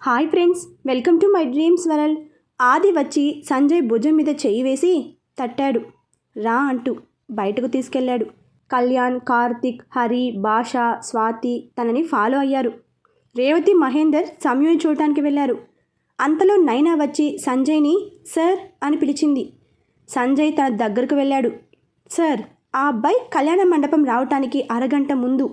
Hi friends welcome to my dreams world. Adi వచ్చి సంజయ్ భుజం మీద చెయ్యి వేసి తట్టాడు. రా అంటూ బయటకు తీసుకెళ్ళాడు. కళ్యాణ్ కార్తిక్ హరి భాష స్వాతి తనని ఫాలో అయ్యారు. రేవతి మహేందర్ సమయం చూడటానికి వెళ్ళారు. అంతలో నైనా వచ్చి సంజయ్ని సార్ అని పిలిచింది. సంజయ్ తన దగ్గరకు వెళ్ళాడు. సార్ ఆ అబ్బాయి కళ్యాణ మండపం రావటానికి అరగంట ముందు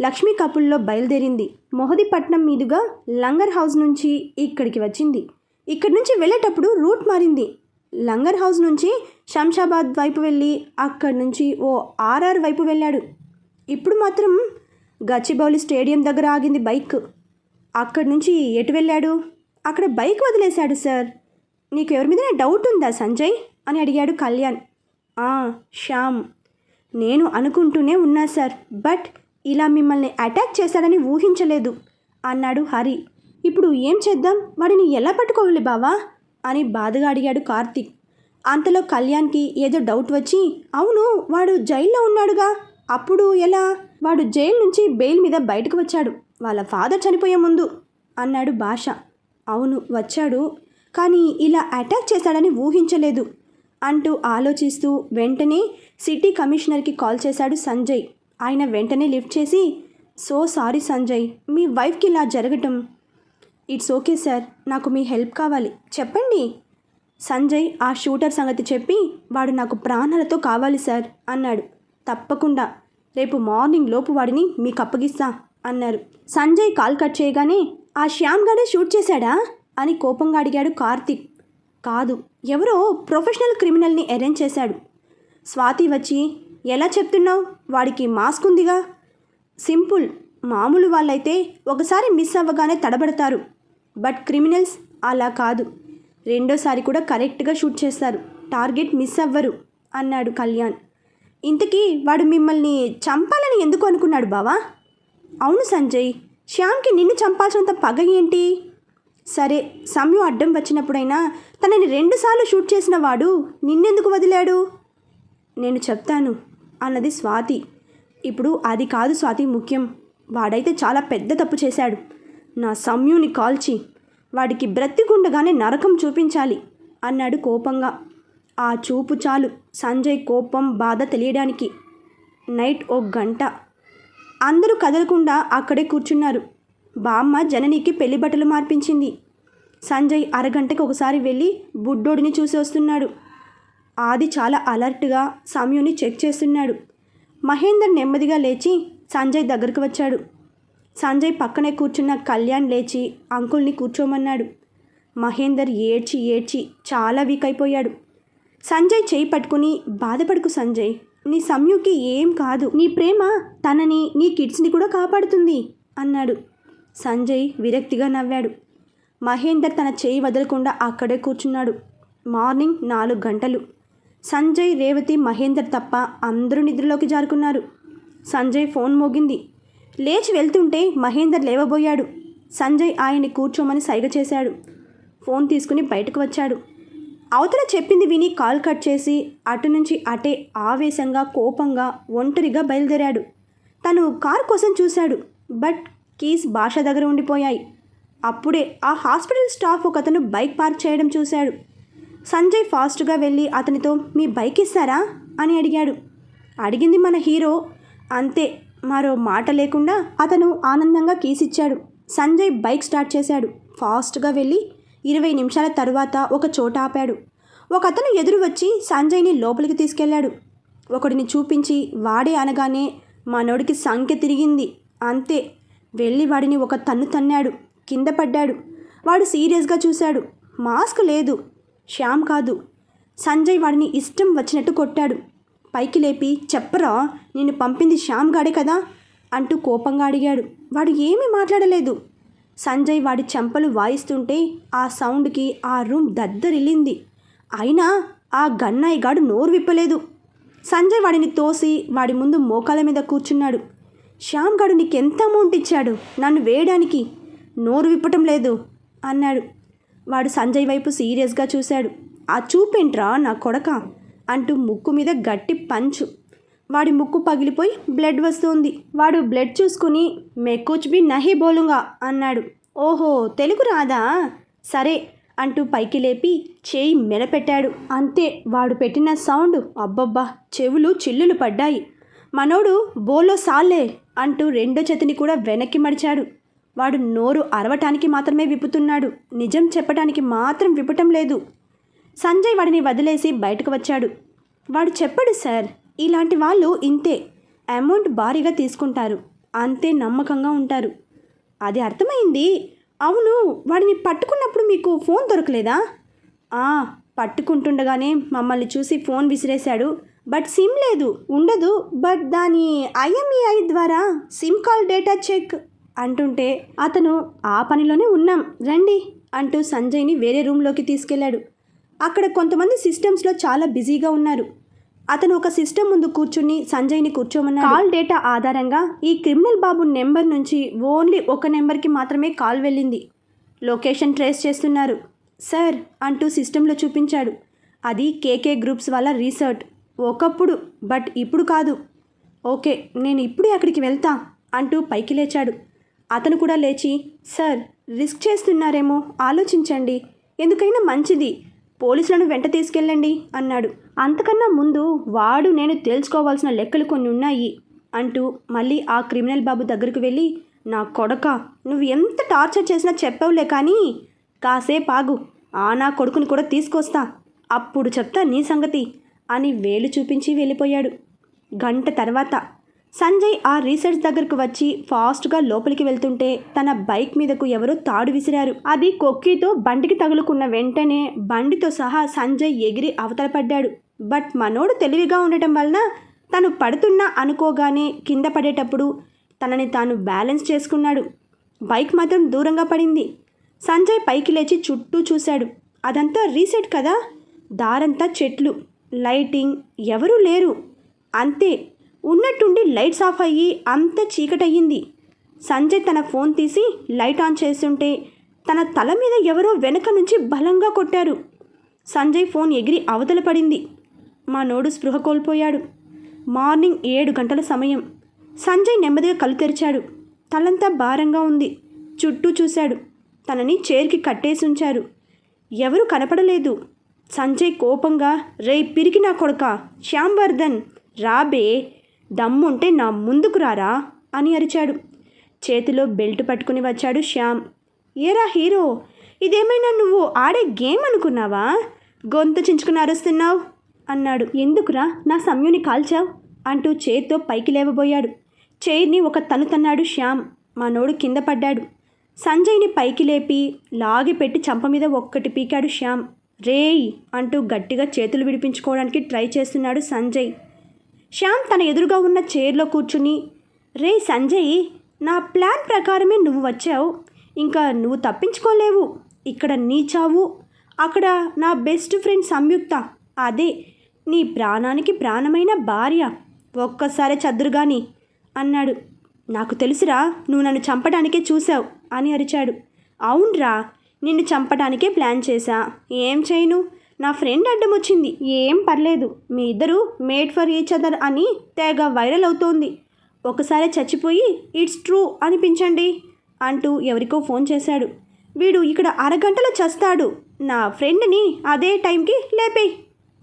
లక్ష్మీ కపుల్లో బయలుదేరింది. మొహదిపట్నం మీదుగా లంగర్ హౌస్ నుంచి ఇక్కడికి వచ్చింది. ఇక్కడి నుంచి వెళ్ళేటప్పుడు రూట్ మారింది. లంగర్ హౌస్ నుంచి శంషాబాద్ వైపు వెళ్ళి అక్కడి నుంచి ఓ ఆర్ఆర్ వైపు వెళ్ళాడు. ఇప్పుడు మాత్రం గచ్చిబౌలి స్టేడియం దగ్గర ఆగింది బైక్. అక్కడి నుంచి ఎటు వెళ్ళాడు? అక్కడ బైక్ వదిలేశాడు సార్. నీకు ఎవరి మీద డౌట్ ఉందా సంజయ్? అని అడిగాడు కళ్యాణ్. శ్యామ్. నేను అనుకుంటూనే ఉన్నా సార్. బట్ ఇలా మిమ్మల్ని అటాక్ చేశాడని ఊహించలేదు అన్నాడు హరి. ఇప్పుడు ఏం చేద్దాం? వాడిని ఎలా పట్టుకోవాలి బావా? అని బాధగా అడిగాడు కార్తీక్. అంతలో కళ్యాణ్కి ఏదో డౌట్ వచ్చి అవును వాడు జైల్లో ఉన్నాడుగా. అప్పుడు ఎలా? వాడు జైలు నుంచి బెయిల్ మీద బయటకు వచ్చాడు. వాళ్ళ ఫాదర్ చనిపోయే ముందు అన్నాడు భాష. అవును వచ్చాడు. కానీ ఇలా అటాక్ చేశాడని ఊహించలేదు అంటూ ఆలోచిస్తూ వెంటనే సిటీ కమిషనర్కి కాల్ చేశాడు సంజయ్. ఆయన వెంటనే లిఫ్ట్ చేసి సో సారీ సంజయ్ మీ వైఫ్కి ఇలా జరగటం. ఇట్స్ ఓకే సార్ నాకు మీ హెల్ప్ కావాలి చెప్పండి. సంజయ్ ఆ షూటర్ సంగతి చెప్పి వాడు నాకు ప్రాణాలతో కావాలి సార్ అన్నాడు. తప్పకుండా రేపు మార్నింగ్ లోపు వాడిని మీకు అప్పగిస్తా అన్నారు. సంజయ్ కాల్ కట్ చేయగానే ఆ శ్యామ్ గాడే షూట్ చేశాడా? అని కోపంగా అడిగాడు కార్తిక్. కాదు ఎవరో ప్రొఫెషనల్ క్రిమినల్ని అరేంజ్ చేశాడు. స్వాతి వచ్చి ఎలా చెప్తున్నావు? వాడికి మాస్క్ ఉందిగా. సింపుల్. మామూలు వాళ్ళైతే ఒకసారి మిస్ అవ్వగానే తడబడతారు. బట్ క్రిమినల్స్ అలా కాదు. రెండోసారి కూడా కరెక్ట్గా షూట్ చేస్తారు. టార్గెట్ మిస్ అవ్వరు అన్నాడు కళ్యాణ్. ఇంతకీ వాడు మిమ్మల్ని చంపాలని ఎందుకు అనుకున్నాడు బావా? అవును సంజయ్ శ్యామ్కి నిన్ను చంపాల్సినంత పగ ఏంటి? సరే సమయం అడ్డం వచ్చినప్పుడైనా తనని రెండుసార్లు షూట్ చేసిన వాడు నిన్నెందుకు వదిలాడు? నేను చెప్తాను. అన్నది స్వాతి. ఇప్పుడు అది కాదు స్వాతి ముఖ్యం. వాడైతే చాలా పెద్ద తప్పు చేశాడు. నా సమ్యుని కాల్చి వాడికి బ్రతికుండగానే నరకం చూపించాలి అన్నాడు కోపంగా. ఆ చూపు చాలు సంజయ్ కోపం బాధ తెలియడానికి. నైట్ ఓ గంట. అందరూ కదలకుండా అక్కడే కూర్చున్నారు. బామ్మ జననికి పెళ్ళి బట్టలు మార్పించింది. సంజయ్ అరగంటకు ఒకసారి వెళ్ళి బుడ్డోడిని చూసి వస్తున్నాడు. ఆది చాలా అలర్ట్గా సమయుని చెక్ చేస్తున్నాడు. మహేందర్ నెమ్మదిగా లేచి సంజయ్ దగ్గరకు వచ్చాడు. సంజయ్ పక్కనే కూర్చున్న కళ్యాణ్ లేచి అంకుల్ని కూర్చోమన్నాడు. మహేందర్ ఏడ్చి ఏడ్చి చాలా వీక్ అయిపోయాడు. సంజయ్ చేయి పట్టుకుని బాధపడుకు సంజయ్ నీ సమయుకి ఏం కాదు. నీ ప్రేమ తనని నీ కిడ్స్ని కూడా కాపాడుతుంది అన్నాడు. సంజయ్ విరక్తిగా నవ్వాడు. మహేందర్ తన చేయి వదలకుండా అక్కడే కూర్చున్నాడు. మార్నింగ్ నాలుగు గంటలు. సంజయ్ రేవతి మహేందర్ తప్ప అందరూ నిద్రలోకి జారుకున్నారు. సంజయ్ ఫోన్ మోగింది. లేచి వెళ్తుంటే మహేందర్ లేవబోయాడు. సంజయ్ ఆయన్ని కూర్చోమని సైగ చేశాడు. ఫోన్ తీసుకుని బయటకు వచ్చాడు. అవతల చెప్పింది విని కాల్ కట్ చేసి అటు నుంచి అటే ఆవేశంగా కోపంగా ఒంటరిగా బయలుదేరాడు. తను కార్ కోసం చూశాడు బట్ కీస్ భాష దగ్గర ఉండిపోయాయి. అప్పుడే ఆ హాస్పిటల్ స్టాఫ్ ఒకతను బైక్ పార్క్ చేయడం చూశాడు. సంజయ్ ఫాస్ట్గా వెళ్ళి అతనితో మీ బైక్ ఇస్తారా అని అడిగాడు. అడిగింది మన హీరో. అంతే మరో మాట లేకుండా అతను ఆనందంగా కీసిచ్చాడు. సంజయ్ బైక్ స్టార్ట్ చేశాడు. ఫాస్ట్గా వెళ్ళి ఇరవై నిమిషాల తర్వాత ఒక చోట ఆపాడు. ఒక అతను ఎదురు వచ్చి సంజయ్ని లోపలికి తీసుకెళ్ళాడు. ఒకడిని చూపించి వాడే అనగానే మనోడికి సంఖ్య తిరిగింది. అంతే వెళ్ళి వాడిని ఒక తన్ను తన్నాడు. కింద పడ్డాడు. వాడు సీరియస్గా చూశాడు. మాస్క్ లేదు. శ్యామ్ కాదు. సంజయ్ వాడిని ఇష్టం వచ్చినట్టు కొట్టాడు. పైకి లేపి చెప్పరా నిన్ను పంపింది శ్యామ్ గాడే కదా? అంటూ కోపంగా అడిగాడు. వాడు ఏమీ మాట్లాడలేదు. సంజయ్ వాడి చెంపలు వాయిస్తుంటే ఆ సౌండ్కి ఆ రూమ్ దద్దరిల్లింది. అయినా ఆ గన్నాయి గాడు నోరు విప్పలేదు. సంజయ్ వాడిని తోసి వాడి ముందు మోకాల మీద కూర్చున్నాడు. శ్యామ్ గాడు నీకెంత అమౌంట్ ఇచ్చాడు? నన్ను వేయడానికి నోరు విప్పటం లేదు అన్నాడు. వాడు సంజయ్ వైపు సీరియస్గా చూశాడు. ఆ చూపేంట్రా నా కొడక? అంటూ ముక్కు మీద గట్టి పంచు. వాడి ముక్కు పగిలిపోయి బ్లడ్ వస్తుంది. వాడు బ్లడ్ చూసుకుని మే కుచ్ బి నహి బోలుంగా అన్నాడు. ఓహో తెలుగు రాదా? సరే అంటూ పైకి లేపి చేయి మెడపెట్టాడు. అంతే వాడు పెట్టిన సౌండ్ అబ్బబ్బా చెవులు చిల్లులు పడ్డాయి. మనోడు బోలో సాలే అంటూ రెండో చేతిని కూడా వెనక్కి మడిచాడు. వాడు నోరు అరవటానికి మాత్రమే విప్పుతున్నాడు. నిజం చెప్పటానికి మాత్రం విప్పటం లేదు. సంజయ్ వాడిని వదిలేసి బయటకు వచ్చాడు. వాడు చెప్పడు సార్. ఇలాంటి వాళ్ళు ఇంతే. అమౌంట్ భారీగా తీసుకుంటారు. అంతే నమ్మకంగా ఉంటారు. అది అర్థమైంది? అవును. వాడిని పట్టుకున్నప్పుడు మీకు ఫోన్ దొరకలేదా? ఆ, పట్టుకుంటుండగానే మమ్మల్ని చూసి ఫోన్ విసిరేశాడు. బట్ సిమ్ లేదు. ఉండదు. బట్ దాని ఐఎంఈఐ ద్వారా సిమ్ కాల్ డేటా చెక్ అంటుంటే అతను ఆ పనిలోనే ఉన్నాం రండి అంటూ సంజయ్ని వేరే రూమ్లోకి తీసుకెళ్ళాడు. అక్కడ కొంతమంది సిస్టమ్స్లో చాలా బిజీగా ఉన్నారు. అతను ఒక సిస్టమ్ ముందు కూర్చుని సంజయ్ని కూర్చోమన్నాడు. కాల్ డేటా ఆధారంగా ఈ క్రిమినల్ బాబు నెంబర్ నుంచి ఓన్లీ ఒక నెంబర్కి మాత్రమే కాల్ వెళ్ళింది. లొకేషన్ ట్రేస్ చేస్తున్నారు. సార్ అంటూ సిస్టంలో చూపించాడు. అది కేకే గ్రూప్స్ వల్ల రీసెర్చ్ ఒకప్పుడు బట్ ఇప్పుడు కాదు. ఓకే నేను ఇప్పుడే అక్కడికి వెళ్తా అంటూ పైకి లేచాడు. అతను కూడా లేచి సార్ రిస్క్ చేస్తున్నారేమో ఆలోచించండి. ఎందుకైనా మంచిది. పోలీసులను వెంట తీసుకెళ్ళండి అన్నాడు. అంతకన్నా ముందు వాడు నేను తెలుసుకోవాల్సిన లెక్కలు కొన్ని ఉన్నాయి అంటూ మళ్ళీ ఆ క్రిమినల్ బాబు దగ్గరకు వెళ్ళి నా కొడక నువ్వు ఎంత టార్చర్ చేసినా చెప్పవులే కానీ కాసేపు ఆగు. ఆ నా కొడుకుని కూడా తీసుకొస్తా. అప్పుడు చెప్తా నీ సంగతి అని వేలు చూపించి వెళ్ళిపోయాడు. గంట తర్వాత సంజయ్ ఆ రీసెర్చ్ దగ్గరకు వచ్చి ఫాస్ట్గా లోపలికి వెళ్తుంటే తన బైక్ మీదకు ఎవరో తాడు విసిరారు. అది కొక్కితో బండికి తగులుకున్న వెంటనే బండితో సహా సంజయ్ ఎగిరి అవతల పడ్డాడు. బట్ మనోడు తెలివిగా ఉండటం వలన తను పడుతున్నా అనుకోగానే కింద పడేటప్పుడు తనని తాను బ్యాలెన్స్ చేసుకున్నాడు. బైక్ మాత్రం దూరంగా పడింది. సంజయ్ పైకి లేచి చుట్టూ చూశాడు. అదంతా రీసెట్ కదా? దారంతా చెట్లు లైటింగ్ ఎవరూ లేరు. అంతే. ఉన్నట్టుండి లైట్స్ ఆఫ్ అయ్యి అంత చీకటయ్యింది. సంజయ్ తన ఫోన్ తీసి లైట్ ఆన్ చేస్తుంటే తన తల మీద ఎవరో వెనక నుంచి బలంగా కొట్టారు. సంజయ్ ఫోన్ ఎగిరి అవతల పడింది. మా నోడు స్పృహ కోల్పోయాడు. మార్నింగ్ ఏడు గంటల సమయం. సంజయ్ నెమ్మదిగా కళ్ళు తెరిచాడు. తలంతా భారంగా ఉంది. చుట్టూ చూశాడు. తనని చైర్కి కట్టేసి ఉంచారు. ఎవరు కనపడలేదు. సంజయ్ కోపంగా రే పిరికి నా కొడుక. శ్యాంవర్ధన్. రాబే దమ్ముంటే నా ముందుకు రారా? అని అరిచాడు. చేతిలో బెల్ట్ పట్టుకుని వచ్చాడు శ్యామ్. ఏరా హీరో ఇదేమైనా నువ్వు ఆడే గేమ్ అనుకున్నావా? గొంతు చించుకుని అరుస్తున్నావు. అన్నాడు. ఎందుకురా? నా సమయుని కాల్చావు? అంటూ చైర్తో పైకి లేవబోయాడు. చైర్ని ఒక తను తన్నాడు శ్యామ్. మనోడు కింద పడ్డాడు. సంజయ్ని పైకి లేపి లాగి పెట్టి చంప మీద ఒక్కటి పీకాడు శ్యామ్. రేయ్ అంటూ గట్టిగా చేతులు విడిపించుకోవడానికి ట్రై చేస్తున్నాడు సంజయ్. శ్యామ్ తన ఎదురుగా ఉన్న చైర్లో కూర్చుని రే సంజయ్ నా ప్లాన్ ప్రకారమే నువ్వు వచ్చావు. ఇంకా నువ్వు తప్పించుకోలేవు. ఇక్కడ నీ చావు. అక్కడ నా బెస్ట్ ఫ్రెండ్ సంయుక్త. అదే నీ ప్రాణానికి ప్రాణమైన భార్య. ఒక్కసారే చదురుగాని అన్నాడు. నాకు తెలుసురా నువ్వు నన్ను చంపడానికే చూసావు అని అరిచాడు. అవునరా నిన్ను చంపడానికే ప్లాన్ చేశా. ఏం చేయను? నా ఫ్రెండ్ అడ్డం వచ్చింది. ఏం పర్లేదు. మీ ఇద్దరు మేడ్ ఫర్ ఈచ్ అదర్ అని తెగ వైరల్ అవుతోంది. ఒకసారి చచ్చిపోయి ఇట్స్ ట్రూ అనిపించండి అంటూ ఎవరికో ఫోన్ చేశాడు. వీడు ఇక్కడ అరగంటలో చస్తాడు. నా ఫ్రెండ్ని అదే టైంకి లేపేయ్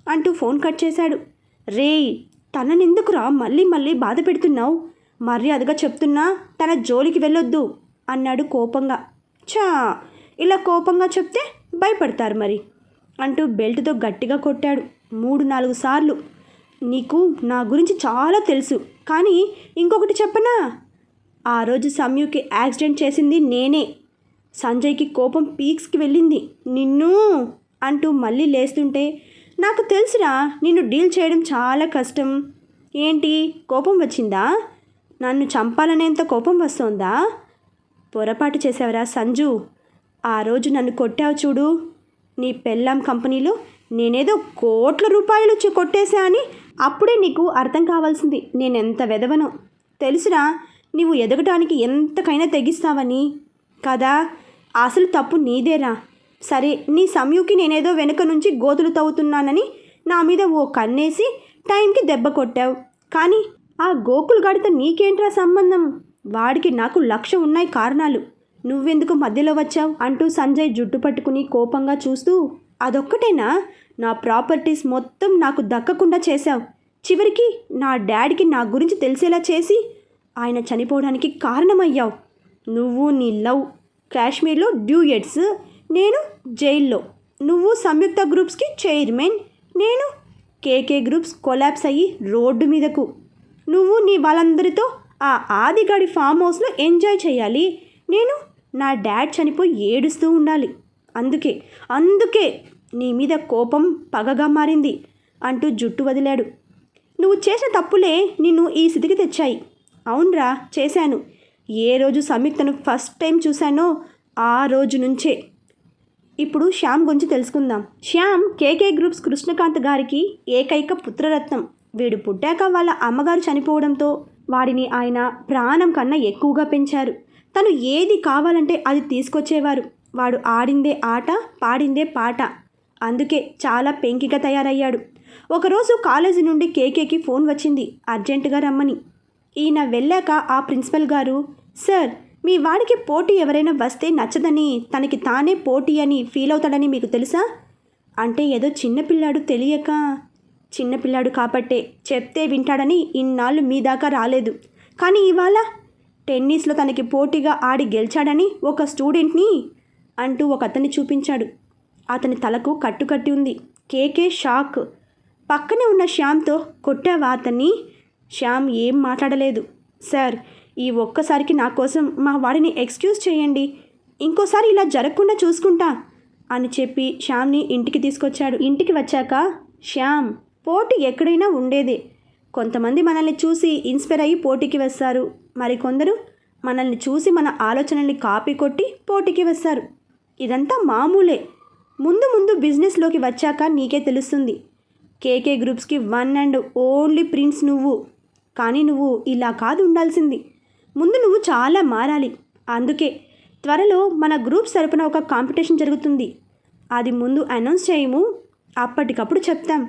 అంటూ ఫోన్ కట్ చేశాడు. రేయ్ తననెందుకురా మళ్ళీ మళ్ళీ బాధ పెడుతున్నావు? మర్యాదగా చెప్తున్నా తన జోలికి వెళ్ళొద్దు అన్నాడు కోపంగా. చా ఇలా కోపంగా చెప్తే భయపడతారు మరి. అంటూ బెల్ట్తో గట్టిగా కొట్టాడు. మూడు నాలుగు సార్లు. నీకు నా గురించి చాలా తెలుసు. కానీ ఇంకొకటి చెప్పనా? ఆ రోజు సమ్యుకి యాక్సిడెంట్ చేసింది నేనే. సంజయ్కి కోపం పీక్స్కి వెళ్ళింది. నిన్ను? అంటూ మళ్ళీ లేస్తుంటే నాకు తెలుసురా నిన్ను డీల్ చేయడం చాలా కష్టం. ఏంటి? కోపం వచ్చిందా? నన్ను చంపాలనేంత కోపం వస్తోందా? పొరపాటు చేసావరా సంజు. ఆ రోజు నన్ను కొట్టావు చూడు. నీ పెళ్ళాం కంపెనీలో నేనేదో కోట్ల రూపాయలు కొట్టేశా అని అప్పుడే నీకు అర్థం కావాల్సింది. నేనెంత వెదవనో. తెలుసురా నీవు ఎదగటానికి ఎంతకైనా తెగిస్తావని. కదా అసలు తప్పు నీదేరా. సరే నీ సమయుకి నేనేదో వెనుక నుంచి గోతులు తవ్వుతున్నానని నా మీద ఓ కన్నేసి టైంకి దెబ్బ కొట్టావు. కానీ ఆ గోకులు గడితే నీకేంట్రా సంబంధం? వాడికి నాకు లక్ష ఉన్నాయి కారణాలు. నువ్వెందుకు మధ్యలో వచ్చావు? అంటూ సంజయ్ జుట్టు పట్టుకుని కోపంగా చూస్తూ అదొక్కటేనా? నా ప్రాపర్టీస్ మొత్తం నాకు దక్కకుండా చేశావు. చివరికి నా డాడీకి నా గురించి తెలిసేలా చేసి ఆయన చనిపోవడానికి కారణమయ్యావు. నువ్వు నీ లవ్ కాశ్మీర్లో డ్యూయెట్స్ నేను జైల్లో. నువ్వు సంయుక్త గ్రూప్స్కి చైర్మన్ నేను కేకే గ్రూప్స్ కొలాప్స్ అయ్యి రోడ్డు మీదకు. నువ్వు నీ వాళ్ళందరితో ఆ ఆదిగాడి ఫామ్ హౌస్లో ఎంజాయ్ చేయాలి. నేను నా డాడ్ చనిపోయి ఏడుస్తూ ఉండాలి. అందుకే అందుకే నీ మీద కోపం పగగా మారింది అంటూ జుట్టు వదిలాడు. నువ్వు చేసిన తప్పులే నిన్ను ఈ స్థితికి తెచ్చాయి. అవునరా చేశాను. ఏ రోజు సంయుక్తను ఫస్ట్ టైం చూశానో ఆ రోజు నుంచే. ఇప్పుడు శ్యామ్ గురించి తెలుసుకుందాం. శ్యామ్ కేకే గ్రూప్స్ కృష్ణకాంత్ గారికి ఏకైక పుత్రరత్నం. వీడు పుట్టాక వాళ్ళ అమ్మగారు చనిపోవడంతో వాడిని ఆయన ప్రాణం కన్నా ఎక్కువగా పెంచారు. తను ఏది కావాలంటే అది తీసుకొచ్చేవారు. వాడు ఆడిందే ఆట పాడిందే పాట. అందుకే చాలా పెంకిగా తయారయ్యాడు. ఒకరోజు కాలేజీ నుండి కేకేకి ఫోన్ వచ్చింది. అర్జెంటుగా రమ్మని. ఈయన వెళ్ళాక ఆ ప్రిన్సిపల్ గారు సార్ మీ వాడికి పోటీ ఎవరైనా వస్తే నచ్చదని తనకి తానే పోటీ అని ఫీల్ అవుతాడని మీకు తెలుసా? అంటే ఏదో చిన్నపిల్లాడు తెలియక చిన్నపిల్లాడు కాబట్టే చెప్తే వింటాడని ఇన్నాళ్ళు మీ దాకా రాలేదు. కానీ ఇవాళ టెన్నిస్లో తనకి పోటీగా ఆడి గెలిచాడని ఒక స్టూడెంట్ని అంటూ ఒక అతన్ని చూపించాడు. అతని తలకు కట్టుకట్టి ఉంది. KK shock. పక్కనే ఉన్న శ్యామ్తో కొట్టావా అతన్ని? శ్యామ్ ఏం మాట్లాడలేదు. సార్ ఈ ఒక్కసారికి నా కోసం మా వాడిని ఎక్స్క్యూజ్ చేయండి. ఇంకోసారి ఇలా జరగకుండా చూసుకుంటా అని చెప్పి శ్యామ్ని ఇంటికి తీసుకొచ్చాడు. ఇంటికి వచ్చాక శ్యామ్ పోటీ ఎక్కడైనా ఉండేదే. కొంతమంది మనల్ని చూసి ఇన్స్పైర్ అయ్యి పోటీకి వస్తారు. మరికొందరు మనల్ని చూసి మన ఆలోచనల్ని కాపీ కొట్టి పోటీకి వస్తారు. ఇదంతా మామూలే. ముందు ముందు బిజినెస్లోకి వచ్చాక నీకే తెలుస్తుంది. కేకే గ్రూప్స్కి వన్ అండ్ ఓన్లీ ప్రిన్స్ నువ్వు. కానీ నువ్వు ఇలా కాదు ఉండాల్సింది. ముందు నువ్వు చాలా మారాలి. అందుకే త్వరలో మన గ్రూప్ తరపున ఒక కాంపిటీషన్ జరుగుతుంది. అది ముందు అనౌన్స్ చేయము. అప్పటికప్పుడు చెప్తాం.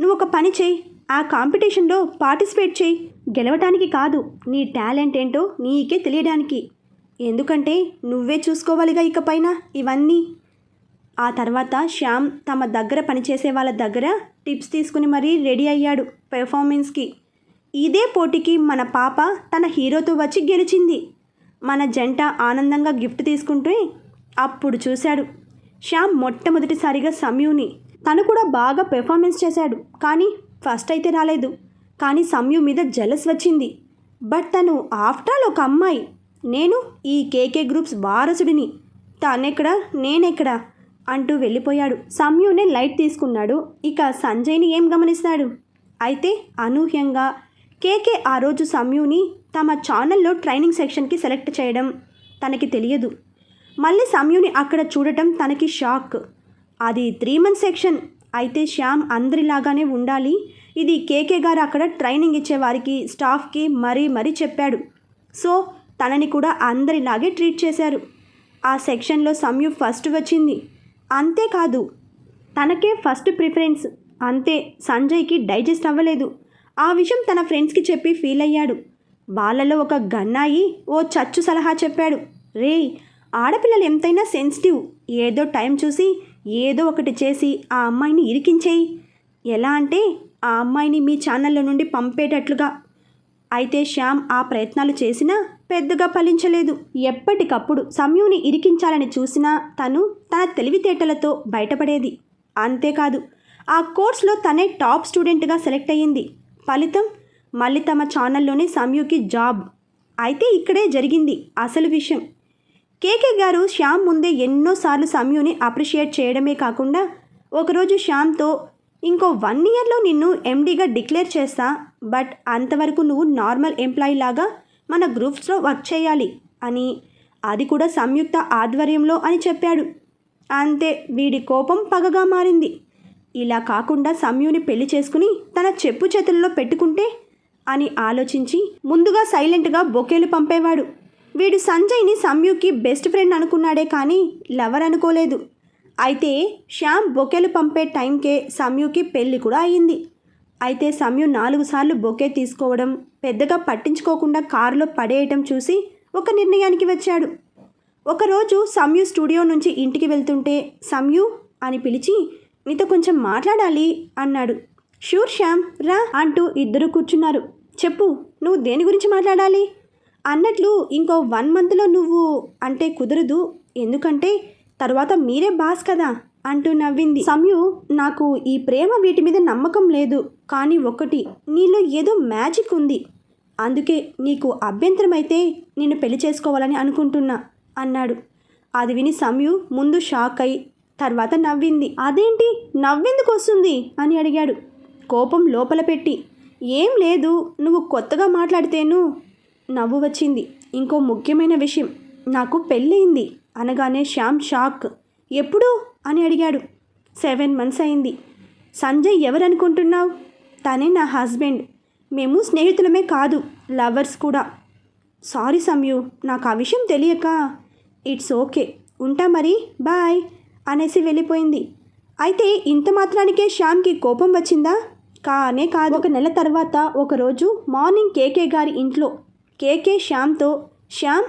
నువ్వు ఒక పని చేయి. ఆ కాంపిటీషన్లో పార్టిసిపేట్ చేయి. గెలవటానికి కాదు నీ టాలెంట్ ఏంటో నీకే తెలియడానికి. ఎందుకంటే నువ్వే చూసుకోవాలిగా ఇకపైన ఇవన్నీ. ఆ తర్వాత శ్యామ్ తమ దగ్గర పనిచేసే వాళ్ళ దగ్గర టిప్స్ తీసుకుని మరీ రెడీ అయ్యాడు పెర్ఫార్మెన్స్కి. ఇదే పోటీకి మన పాప తన హీరోతో వచ్చి గెలిచింది. మన జంట ఆనందంగా గిఫ్ట్ తీసుకుంటే అప్పుడు చూశాడు. శ్యామ్ మొట్టమొదటిసారిగా సమయూని తను కూడా బాగా పెర్ఫార్మెన్స్ చేశాడు. కానీ ఫస్ట్ అయితే రాలేదు. కానీ సమ్యు మీద జలస్ వచ్చింది. బట్ తను ఆఫ్టర్ ఆల్ ఒక అమ్మాయి. నేను ఈ కేకే గ్రూప్స్ వారసుడిని. తనెక్కడ నేనెక్కడ అంటూ వెళ్ళిపోయాడు. సంయునే లైట్ తీసుకున్నాడు. ఇక సంజయ్ని ఏం గమనిస్తాడు? అయితే అనూహ్యంగా కేకే ఆ రోజు సమ్యుని తమ ఛానల్లో ట్రైనింగ్ సెక్షన్కి సెలెక్ట్ చేయడం తనకి తెలియదు. మళ్ళీ సమ్యుని అక్కడ చూడటం తనకి షాక్. అది త్రీ మంత్ సెక్షన్. అయితే శ్యామ్ అందరిలాగానే ఉండాలి. ఇది కేకే గారు అక్కడ ట్రైనింగ్ ఇచ్చేవారికి స్టాఫ్కి మరీ మరీ చెప్పాడు. సో తనని కూడా అందరిలాగే ట్రీట్ చేశారు. ఆ సెక్షన్లో సంయు ఫస్ట్ వచ్చింది. అంతేకాదు తనకే ఫస్ట్ ప్రిఫరెన్స్. అంతే సంజయ్కి డైజెస్ట్ అవ్వలేదు. ఆ విషయం తన ఫ్రెండ్స్కి చెప్పి ఫీల్ అయ్యాడు. వాళ్ళలో ఒక గన్నాయి ఓ చచ్చు సలహా చెప్పాడు. రే ఆడపిల్లలు ఎంతైనా సెన్సిటివ్. ఏదో టైం చూసి ఏదో ఒకటి చేసి ఆ అమ్మాయిని ఇరికించేయి. ఎలా అంటే ఆ అమ్మాయిని మీ ఛానల్లో నుండి పంపేటట్లుగా. అయితే శ్యామ్ ఆ ప్రయత్నాలు చేసినా పెద్దగా ఫలించలేదు. ఎప్పటికప్పుడు సమయుని ఇరికించాలని చూసినా తను తన తెలివితేటలతో బయటపడేది. అంతేకాదు ఆ కోర్స్లో తనే టాప్ స్టూడెంట్గా సెలెక్ట్ అయ్యింది. ఫలితం మళ్ళీ తమ ఛానల్లోనే సమయుకి జాబ్. అయితే ఇక్కడే జరిగింది అసలు విషయం. కేకే గారు శ్యామ్ ముందే ఎన్నోసార్లు సమయుని అప్రిషియేట్ చేయడమే కాకుండా ఒకరోజు శ్యామ్తో ఇంకో వన్ ఇయర్లో నిన్ను ఎండీగా డిక్లేర్ చేస్తా బట్ అంతవరకు నువ్వు నార్మల్ ఎంప్లాయీ లాగా మన గ్రూప్స్లో వర్క్ చేయాలి అని అది కూడా సంయుక్త ఆధ్వర్యంలో అని చెప్పాడు. అంతే వీడి కోపం పగగా మారింది. ఇలా కాకుండా సంయుని పెళ్ళి చేసుకుని తన చెప్పు చేతుల్లో పెట్టుకుంటే అని ఆలోచించి ముందుగా సైలెంట్గా బొకేలు పంపేవాడు. వీడు సంజయ్ని సంయుకి బెస్ట్ ఫ్రెండ్ అనుకున్నాడే కానీ లవర్ అనుకోలేదు. అయితే శ్యామ్ బొకేలు పంపే టైంకే సంయుకి పెళ్ళి కూడా అయ్యింది. అయితే సంయు నాలుగు సార్లు బొకే తీసుకోవడం పెద్దగా పట్టించుకోకుండా కారులో పడేయటం చూసి ఒక నిర్ణయానికి వచ్చాడు. ఒకరోజు సంయు స్టూడియో నుంచి ఇంటికి వెళ్తుంటే సంయు అని పిలిచి నీతో కొంచెం మాట్లాడాలి అన్నాడు. షూర్ శ్యామ్ రా అంటూ ఇద్దరు కూర్చున్నారు. చెప్పు నువ్వు దేని గురించి మాట్లాడాలి? అన్నట్లు ఇంకో వన్ మంత్లో నువ్వు అంటే కుదరదు. ఎందుకంటే తర్వాత మీరే బాస్ కదా అంటూ నవ్వింది. సమయు నాకు ఈ ప్రేమ వీటి మీద నమ్మకం లేదు. కానీ ఒకటి నీలో ఏదో మ్యాజిక్ ఉంది. అందుకే నీకు అభ్యంతరమైతే నిన్ను పెళ్ళి చేసుకోవాలని అనుకుంటున్నా అన్నాడు. అది విని సమయు ముందు షాక్ అయి తర్వాత నవ్వింది. అదేంటి? నవ్వెందుకు వస్తుంది? అని అడిగాడు. కోపం లోపల పెట్టి ఏం లేదు. నువ్వు కొత్తగా మాట్లాడితేను నవ్వు వచ్చింది. ఇంకో ముఖ్యమైన విషయం నాకు పెళ్ళయింది అనగానే శ్యామ్ షాక్. ఎప్పుడు? అని అడిగాడు. సెవెన్ మంత్స్ అయింది. సంజయ్ ఎవరనుకుంటున్నావు? తనే నా హస్బెండ్. మేము స్నేహితులమే కాదు లవర్స్ కూడా. సారీ సమ్యు నాకు ఆ విషయం తెలియక. ఇట్స్ ఓకే ఉంటా మరి బాయ్ అనేసి వెళ్ళిపోయింది. అయితే ఇంత మాత్రానికే శ్యామ్కి కోపం వచ్చిందా? కానే కాదు. ఒక నెల తర్వాత ఒకరోజు మార్నింగ్ కేకే గారి ఇంట్లో కేకే శ్యామ్తో శ్యామ్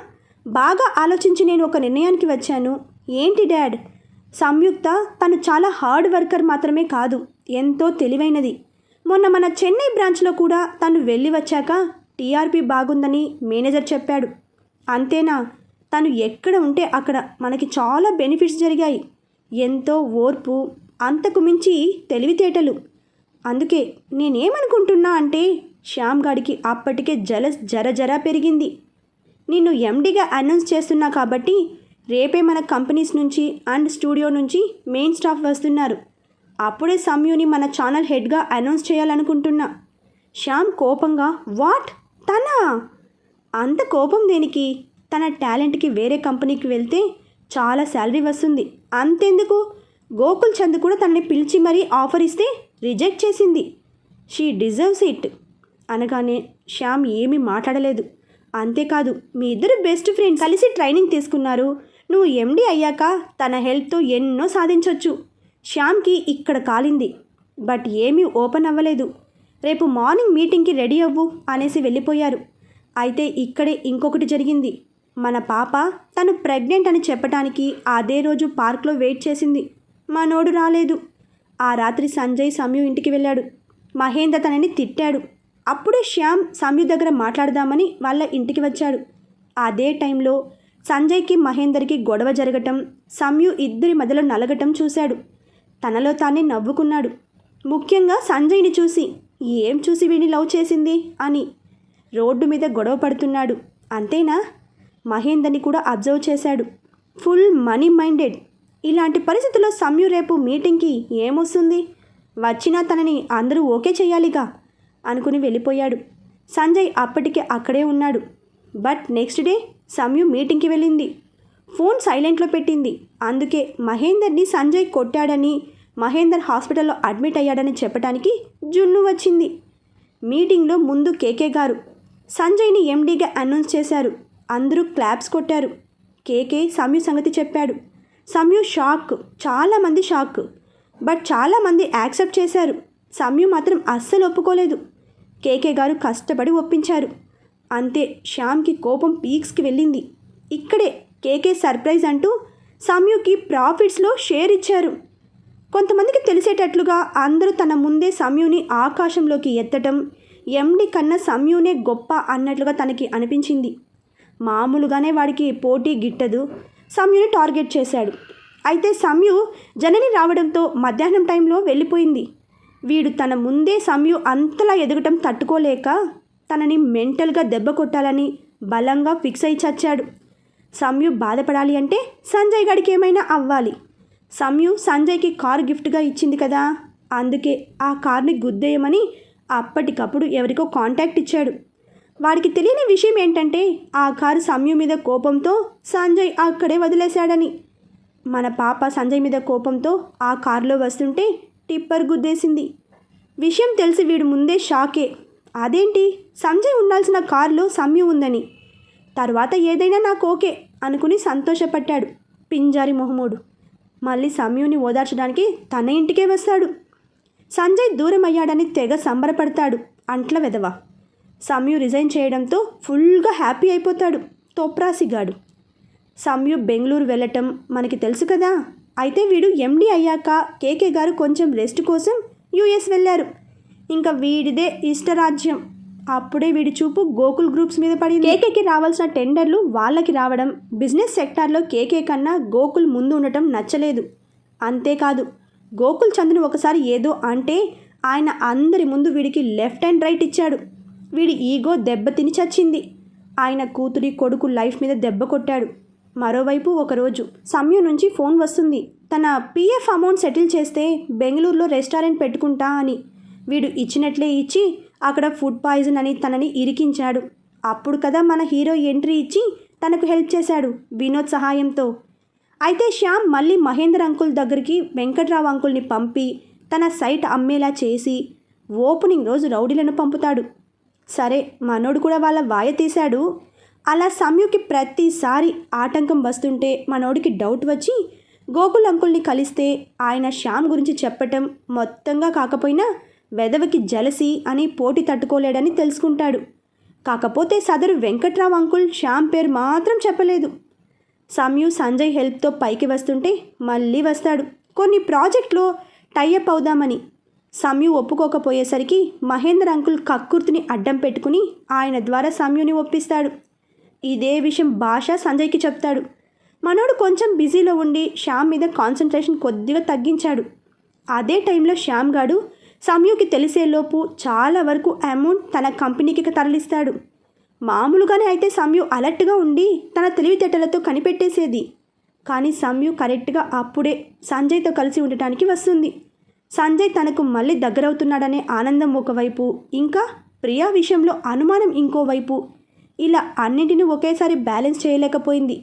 బాగా ఆలోచించి నేను ఒక నిర్ణయానికి వచ్చాను. ఏంటి డాడ్? సంయుక్త తను చాలా హార్డ్ వర్కర్ మాత్రమే కాదు ఎంతో తెలివైనది. మొన్న మన చెన్నై బ్రాంచ్లో కూడా తను వెళ్ళి వచ్చాక టీఆర్పీ బాగుందని మేనేజర్ చెప్పాడు. అంతేనా? తను ఎక్కడ ఉంటే అక్కడ మనకి చాలా బెనిఫిట్స్ జరిగాయి. ఎంతో ఓర్పు అంతకు మించి తెలివితేటలు. అందుకే నేనేమనుకుంటున్నా అంటే శ్యామ్ గాడికి అప్పటికే జలస్ జర జర పెరిగింది. నిన్ను ఎండిగా అనౌన్స్ చేస్తున్నా కాబట్టి రేపే మన కంపెనీస్ నుంచి అండ్ స్టూడియో నుంచి మెయిన్ స్టాఫ్ వస్తున్నారు. అప్పుడే సమ్యుని మన ఛానల్ హెడ్గా అనౌన్స్ చేయాలనుకుంటున్నా. శ్యామ్ కోపంగా వాట్? తనా? అంత కోపం దేనికి? తన టాలెంట్కి వేరే కంపెనీకి వెళ్తే చాలా శాలరీ వస్తుంది. అంతెందుకు? గోకుల్ చంద్ కూడా తనని పిలిచి మరీ ఆఫర్ ఇస్తే రిజెక్ట్ చేసింది. She deserves it. అనగానే శ్యామ్ ఏమీ మాట్లాడలేదు. అంతేకాదు మీ ఇద్దరు బెస్ట్ ఫ్రెండ్ కలిసి ట్రైనింగ్ తీసుకున్నారు. నువ్వు ఎండి అయ్యాక తన హెల్ప్తో ఎన్నో సాధించవచ్చు శ్యామ్కి ఇక్కడ కాలింది. బట్ ఏమీ ఓపెన్ అవ్వలేదు. రేపు మార్నింగ్ మీటింగ్కి రెడీ అవ్వు అనేసి వెళ్ళిపోయారు. అయితే ఇక్కడే ఇంకొకటి జరిగింది. మన పాప తను ప్రెగ్నెంట్ అని చెప్పటానికి అదే రోజు పార్క్లో వెయిట్ చేసింది. మనోడు రాలేదు. ఆ రాత్రి సంజయ్ సమయం ఇంటికి వెళ్ళాడు. మహేంద్ర తనని తిట్టాడు. అప్పుడే శ్యామ్ సంయు దగ్గర మాట్లాడదామని వాళ్ళ ఇంటికి వచ్చాడు. అదే టైంలో సంజయ్కి మహేందర్కి గొడవ జరగటం సంయు ఇద్దరి మధ్యలో నలగటం చూశాడు. తనలో తానే నవ్వుకున్నాడు. ముఖ్యంగా సంజయ్ని చూసి ఏం చూసి వీడిని లవ్ చేసింది? అని రోడ్డు మీద గొడవ పడుతున్నాడు. అంతేనా? మహేందర్ని కూడా అబ్జర్వ్ చేశాడు. Full money minded. ఇలాంటి పరిస్థితుల్లో సమ్యు రేపు మీటింగ్కి ఏమొస్తుంది? వచ్చినా తనని అందరూ ఓకే చేయాలిగా. అనుకుని వెళ్ళిపోయాడు. సంజయ్ అప్పటికే అక్కడే ఉన్నాడు. బట్ నెక్స్ట్ డే సమ్యు మీటింగ్కి వెళ్ళింది. ఫోన్ సైలెంట్లో పెట్టింది. అందుకే మహేందర్ని సంజయ్ కొట్టాడని మహేందర్ హాస్పిటల్లో అడ్మిట్ అయ్యాడని చెప్పడానికి జున్ను వచ్చింది. మీటింగ్లో ముందు కేకే గారు సంజయ్ని ఎండీగా అనౌన్స్ చేశారు. అందరూ క్లాప్స్ కొట్టారు. కేకే సమ్యు సంగతి చెప్పాడు. సమ్యు షాక్ చాలామంది షాక్. బట్ చాలామంది యాక్సెప్ట్ చేశారు. సమ్యు మాత్రం అస్సలు ఒప్పుకోలేదు. కేకే గారు కష్టపడి ఒప్పించారు. అంతే శ్యామ్కి కోపం పీక్స్కి వెళ్ళింది. ఇక్కడే కేకే సర్ప్రైజ్ అంటూ సమ్యుకి ప్రాఫిట్స్లో షేర్ ఇచ్చారు. కొంతమందికి తెలిసేటట్లుగా అందరూ తన ముందే సమ్యుని ఆకాశంలోకి ఎత్తటం ఎండి కన్నా సమ్యునే గొప్ప అన్నట్లుగా తనకి అనిపించింది. మామూలుగానే వాడికి పోటీ గిట్టదు సమ్యుని టార్గెట్ చేశాడు. అయితే సమ్యు జనని రావడంతో మధ్యాహ్నం టైంలో వెళ్ళిపోయింది. వీడు తన ముందే సమ్యు అంతలా ఎదగటం తట్టుకోలేక తనని మెంటల్గా దెబ్బ కొట్టాలని బలంగా ఫిక్స్ అయి చచ్చాడు. సమ్యు బాధపడాలి అంటే సంజయ్ గడికి ఏమైనా అవ్వాలి. సమ్యు సంజయ్కి కార్ గిఫ్ట్గా ఇచ్చింది కదా అందుకే ఆ కార్ని గుద్దేయమని అప్పటికప్పుడు ఎవరికో కాంటాక్ట్ ఇచ్చాడు. వాడికి తెలియని విషయం ఏంటంటే ఆ కారు సమ్యు మీద కోపంతో సంజయ్ అక్కడే వదిలేశాడని. మన పాప సంజయ్ మీద కోపంతో ఆ కారులో వస్తుంటే టిప్పర్ గుద్దేసింది. విషయం తెలిసి వీడు ముందే షాకే. అదేంటి? సంజయ్ ఉండాల్సిన కారులో సమ్యు ఉందని. తర్వాత ఏదైనా నాకు ఓకే అనుకుని సంతోషపట్టాడు పింజారి మొహముడు. మళ్ళీ సమ్యుని ఓదార్చడానికి తన ఇంటికే వస్తాడు. సంజయ్ దూరం అయ్యాడని తెగ సంబరపడతాడు అంట్ల వెదవ సమ్యు రిజైన్ చేయడంతో ఫుల్గా హ్యాపీ అయిపోతాడు. తోప్రాసిగాడు. సమ్యు బెంగళూరు వెళ్ళటం మనకి తెలుసు కదా? అయితే వీడు ఎండి అయ్యాక కేకే గారు కొంచెం రెస్ట్ కోసం యూఎస్ వెళ్ళారు. ఇంకా వీడిదే ఇష్టరాజ్యం. అప్పుడే వీడి చూపు గోకుల్ గ్రూప్స్ మీద పడింది. కేకేకి రావాల్సిన టెండర్లు వాళ్ళకి రావడం బిజినెస్ సెక్టార్లో కేకే కన్నా గోకుల్ ముందు ఉండటం నచ్చలేదు. అంతేకాదు గోకుల్ చంద్రుని ఒకసారి ఏదో అంటే ఆయన అందరి ముందు వీడికి లెఫ్ట్ అండ్ రైట్ ఇచ్చాడు. వీడి ఈగో దెబ్బతిని చచ్చింది. ఆయన కూతురి కొడుకు లైఫ్ మీద దెబ్బ కొట్టాడు. మరోవైపు ఒకరోజు సమ్యు నుంచి ఫోన్ వస్తుంది. తన పీఎఫ్ అమౌంట్ సెటిల్ చేస్తే బెంగళూరులో రెస్టారెంట్ పెట్టుకుంటా అని. వీడు ఇచ్చినట్లే ఇచ్చి అక్కడ ఫుడ్ పాయిజన్ అని తనని ఇరికించాడు. అప్పుడు కదా మన హీరో ఎంట్రీ ఇచ్చి తనకు హెల్ప్ చేశాడు వినోద్ సహాయంతో. అయితే శ్యామ్ మళ్ళీ మహేందర్ అంకుల్ దగ్గరికి వెంకట్రావు అంకుల్ని పంపి తన సైట్ అమ్మేలా చేసి ఓపెనింగ్ రోజు రౌడీలను పంపుతాడు. సరే మనోడు కూడా వాళ్ళ వాయ తీశాడు. అలా సమ్యుకి ప్రతిసారి ఆటంకం వస్తుంటే మనోడికి డౌట్ వచ్చి గోకుల్ అంకుల్ని కలిస్తే ఆయన శ్యామ్ గురించి చెప్పటం మొత్తంగా కాకపోయినా వెదవికి జలసి అని పోటీ తట్టుకోలేడని తెలుసుకుంటాడు. కాకపోతే సదరు వెంకట్రావు అంకుల్ శ్యామ్ పేరు మాత్రం చెప్పలేదు. సమ్యు సంజయ్ హెల్ప్తో పైకి వస్తుంటే మళ్ళీ వస్తాడు. కొన్ని ప్రాజెక్టులో టైఅప్ అవుదామని. సమ్యు ఒప్పుకోకపోయేసరికి మహేందర్ అంకుల్ కక్కుర్తిని అడ్డం పెట్టుకుని ఆయన ద్వారా సమ్యుని ఒప్పిస్తాడు. ఇదే విషయం భాష సంజయ్కి చెప్తాడు. మనోడు కొంచెం బిజీలో ఉండి శ్యామ్ మీద కాన్సన్ట్రేషన్ కొద్దిగా తగ్గించాడు. అదే టైంలో శ్యామ్ గాడు సమ్యుకి తెలిసేలోపు చాలా వరకు అమౌంట్ తన కంపెనీకి తరలిస్తాడు. మామూలుగానే అయితే సమ్యు అలర్ట్గా ఉండి తన తెలివితేటలతో కనిపెట్టేసేది. కానీ సమ్యు కరెక్ట్గా అప్పుడే సంజయ్తో కలిసి ఉండటానికి వస్తుంది. సంజయ్ తనకు మళ్ళీ దగ్గరవుతున్నాడనే ఆనందం ఒకవైపు ఇంకా ప్రియా విషయంలో అనుమానం ఇంకోవైపు ఇలా అన్నింటినీ ఒకేసారి బ్యాలెన్స్ చేయలేకపోయింది.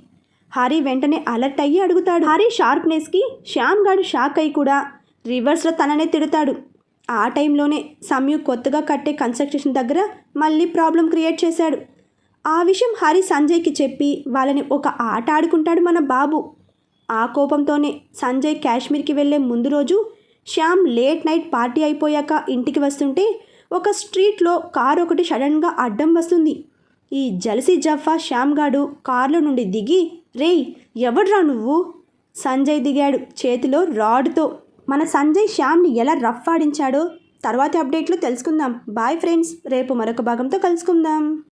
హరి వెంటనే అలర్ట్ అయ్యి అడుగుతాడు. హరి షార్ప్నెస్కి శ్యామ్ గాడు షాక్ అయి కూడా రివర్స్లో తననే తిడతాడు. ఆ టైంలోనే సమ్యు కొత్తగా కట్టే కన్స్ట్రక్షన్ దగ్గర మళ్ళీ ప్రాబ్లం క్రియేట్ చేశాడు. ఆ విషయం హరి సంజయ్కి చెప్పి వాళ్ళని ఒక ఆట ఆడుకుంటాడు మన బాబు. ఆ కోపంతోనే సంజయ్ కాశ్మీర్కి వెళ్ళే ముందు రోజు శ్యామ్ లేట్ నైట్ పార్టీ అయిపోయాక ఇంటికి వస్తుంటే ఒక స్ట్రీట్లో కారు ఒకటి సడన్గా అడ్డం వస్తుంది. ఈ జలసి జఫా శ్యామ్గాడు కారులో నుండి దిగి రేయ్ ఎవడ్రా నువ్వు? సంజయ్ దిగాడు చేతిలో రాడ్తో. మన సంజయ్ శ్యామ్ని ఎలా రఫ్ ఆడించాడో తర్వాతి అప్డేట్లో తెలుసుకుందాం. బాయ్ ఫ్రెండ్స్ రేపు మరొక భాగంతో కలుసుకుందాం.